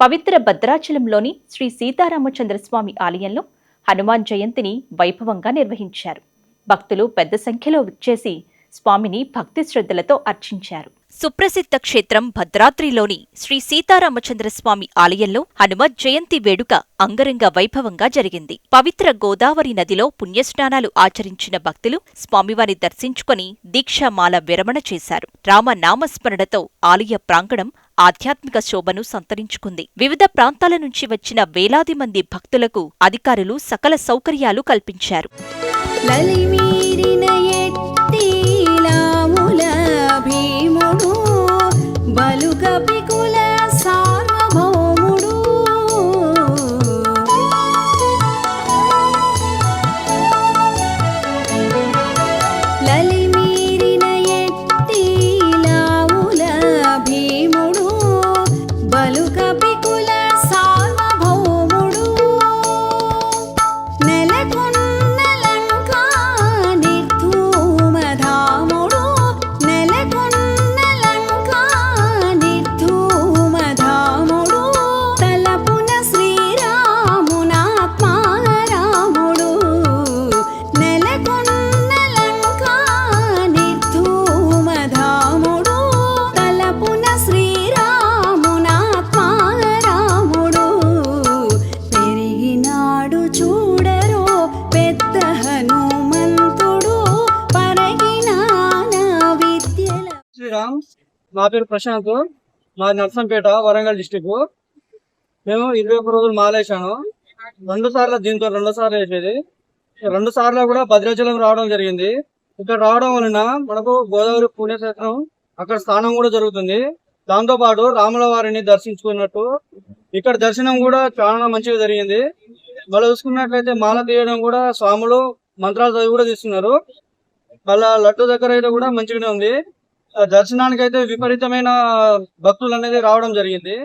పవిత్ర భద్రాచలంలోని శ్రీ సీతారామచంద్రస్వామి ఆలయంలో హనుమాన్ జయంతిని వైభవంగా నిర్వహించారు. భక్తులు పెద్ద సంఖ్యలో విచ్చేసి స్వామిని భక్తి శ్రద్ధలతో అర్చించారు. సుప్రసిద్ధ క్షేత్రం భద్రాద్రిలోని శ్రీ సీతారామచంద్రస్వామి ఆలయంలో హనుమ జయంతి వేడుక అంగరంగ వైభవంగా జరిగింది. పవిత్ర గోదావరి నదిలో పుణ్యస్నానాలు ఆచరించిన భక్తులు స్వామివారి దర్శించుకుని దీక్షామాల విరమణ చేశారు. రామ నామస్మరణతో ఆలయ ప్రాంగణం ఆధ్యాత్మిక శోభను సంతరించుకుంది. వివిధ ప్రాంతాల నుంచి వచ్చిన వేలాది మంది భక్తులకు అధికారులు సకల సౌకర్యాలు కల్పించారు. నా పేరు ప్రశాంత్. మాది నర్సంపేట వరంగల్ డిస్టిక్ మేము ఇరవై ఒక్క రోజులు మాలేశాను. రెండు సార్లు దీంతో రెండు సార్లు వేసేది. రెండు సార్లు కూడా భద్రాచలం రావడం జరిగింది. ఇక్కడ రావడం వలన మనకు గోదావరి పుణ్యక్షేత్రం అక్కడ స్నానం కూడా జరుగుతుంది. దాంతో పాటు రాముల వారిని దర్శించుకున్నట్టు ఇక్కడ దర్శనం కూడా చాలా మంచిగా జరిగింది. మళ్ళీ చూసుకున్నట్లయితే మాల తీయడం కూడా స్వాములు మంత్రాలు చదివి కూడా తీస్తున్నారు. మళ్ళా లడ్డు దగ్గర అయితే కూడా మంచిగానే ఉంది. దర్శనానికి అయితే విపరీతమైన భక్తులు అనేది రావడం జరిగింది.